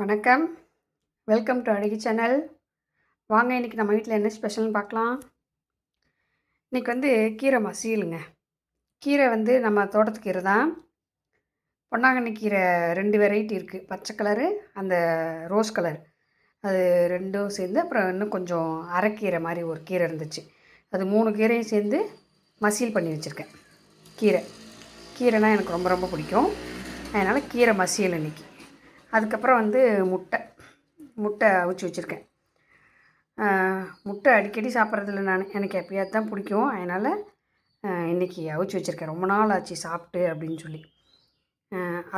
வணக்கம். Welcome to அழகி channel வாங்க இன்றைக்கி நம்ம வீட்டில் என்ன ஸ்பெஷல்னு பார்க்கலாம். இன்றைக்கி வந்து கீரை மசியலுங்க. கீரை வந்து நம்ம தோட்டத்துக்கீரை தான். பொன்னாங்கண்ணி கீரை ரெண்டு வெரைட்டி இருக்குது பச்சை கலரு அந்த ரோஸ் கலர் அது ரெண்டும் சேர்ந்து அப்புறம் இன்னும் கொஞ்சம் அரைக்கீரை மாதிரி ஒரு கீரை இருந்துச்சு. அது மூணு கீரையும் சேர்ந்து மசியல் பண்ணி வச்சுருக்கேன். கீரை. கீரைனா எனக்கு ரொம்ப ரொம்ப பிடிக்கும். அதனால் கீரை மசியல் இன்றைக்கி அதுக்கப்புறம் வந்து முட்டை முட்டை அவிச்சு வச்சுருக்கேன். முட்டை அடிக்கடி சாப்பிட்றதில்ல நான். எனக்கு எப்பயாவது தான் பிடிக்கும். அதனால் இன்றைக்கி அவிச்சு வச்சுருக்கேன். ரொம்ப நாள் ஆச்சு சாப்பிட்டு அப்படின்னு சொல்லி.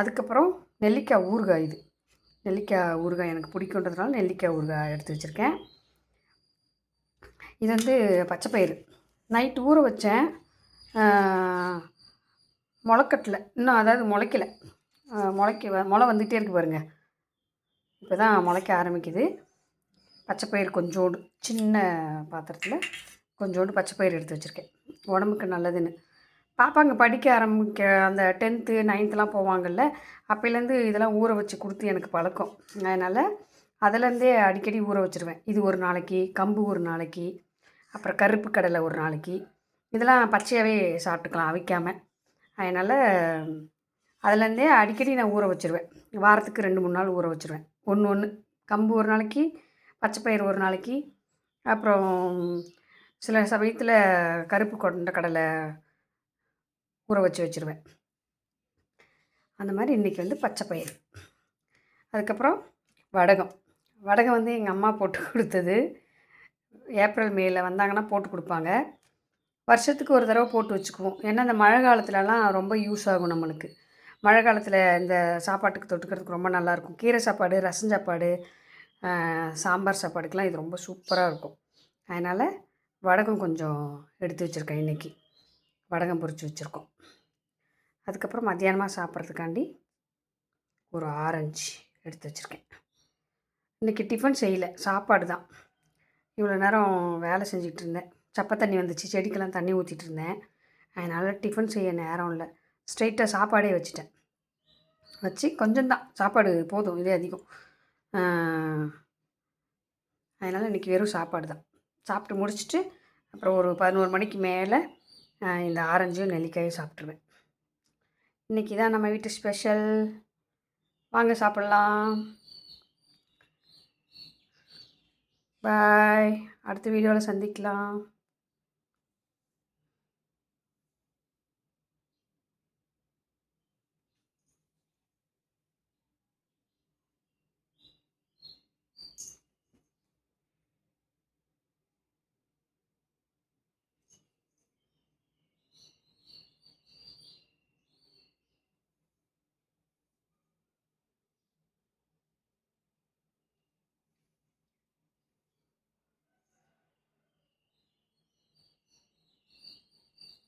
அதுக்கப்புறம் நெல்லிக்காய் ஊறுகாய் இது. நெல்லிக்காய் ஊறுகாய் எனக்கு பிடிக்குன்றதுனால நெல்லிக்காய் ஊறுகாய் எடுத்து வச்சுருக்கேன். இது வந்து பச்சைப்பயிறு. நைட் ஊற வச்சேன். முளைக்கட்டல. இன்னும் அதாவது முளைக்கல. முளைக்க வ- முளை வந்துகிட்டே இருக்கு பாருங்கள் இப்போ தான் முளைக்க ஆரம்பிக்குது. பச்சைப்பயிர் கொஞ்சோண்டு சின்ன பாத்திரத்தில் கொஞ்சோண்டு பச்சைப்பயிர் எடுத்து வச்சுருக்கேன். உடம்புக்கு நல்லதுன்னு. பாப்பாங்க படிக்க ஆரம்பிக்க அந்த டென்த்து நைன்த்துலாம் போவாங்கள்ல அப்போலேருந்து இதெல்லாம் ஊற வச்சு கொடுத்து எனக்கு பழக்கம். அதனால் அதுலேருந்தே அடிக்கடி ஊற வச்சுருவேன். இது ஒரு நாளைக்கு கம்பு ஒரு நாளைக்கு அப்புறம் கருப்பு கடலை ஒரு நாளைக்கு. இதெல்லாம் பச்சையாகவே சாப்பிட்டுக்கலாம் அவிக்காமல் அதனால் அதுலேருந்தே அடிக்கடி நான் ஊற வச்சுருவேன். வாரத்துக்கு ரெண்டு மூணு நாள் ஊற வச்சுருவேன். ஒன்று ஒன்று கம்பு ஒரு நாளைக்கு பச்சைப்பயிறு ஒரு நாளைக்கு அப்புறம் சில சமயத்தில் கருப்பு கொண்ட கடலை ஊற வச்சு வச்சுருவேன். அந்த மாதிரி இன்றைக்கி வந்து பச்சைப்பயிறு அதுக்கப்புறம் வடகம். வடகம் வந்து எங்கள் அம்மா போட்டு கொடுத்தது. ஏப்ரல் மேல வந்தாங்கன்னா போட்டு கொடுப்பாங்க. வருஷத்துக்கு ஒரு தடவை போட்டு வச்சுக்குவோம். ஏன்னா அந்த மழை காலத்துலலாம் ரொம்ப யூஸ் ஆகும் நம்மளுக்கு. மழை காலத்தில் இந்த சாப்பாட்டுக்கு தொட்டுக்கிறதுக்கு ரொம்ப நல்லாயிருக்கும் கீரை சாப்பாடு ரசம் சாப்பாடு சாம்பார் சாப்பாடுக்கெலாம் இது ரொம்ப சூப்பராக இருக்கும். அதனால் வடகம் கொஞ்சம் எடுத்து வச்சுருக்கேன் இன்றைக்கி வடகம் பொறிச்சு வச்சுருக்கோம். அதுக்கப்புறம் மத்தியானமாக சாப்பிட்றதுக்காண்டி ஒரு ஆரஞ்சு எடுத்து வச்சுருக்கேன். இன்றைக்கி டிஃபன் செய்யலை சாப்பாடு தான். இவ்வளோ நேரம் வேலை செஞ்சுக்கிட்டு இருந்தேன். சப்பை தண்ணி வந்துச்சு செடிக்கெல்லாம் தண்ணி ஊற்றிட்டு இருந்தேன். அதனால் டிஃபன் செய்ய நேரம் இல்லை. ஸ்ட்ரெயிட்டாக சாப்பாடே வச்சுட்டேன். வச்சு கொஞ்சம்தான் சாப்பாடு போதும் இதே அதிகம். அதனால் இன்றைக்கி வெறும் சாப்பாடு தான். சாப்பிட்டு முடிச்சுட்டு அப்புறம் ஒரு பதினோரு மணிக்கு மேலே இந்த ஆரஞ்சும் நெல்லிக்காயும் சாப்பிட்ருவேன் இன்றைக்கி தான் நம்ம வீட்டு ஸ்பெஷல். வாங்க சாப்பிட்லாம். பாய். அடுத்த வீடியோவில் சந்திக்கலாம்.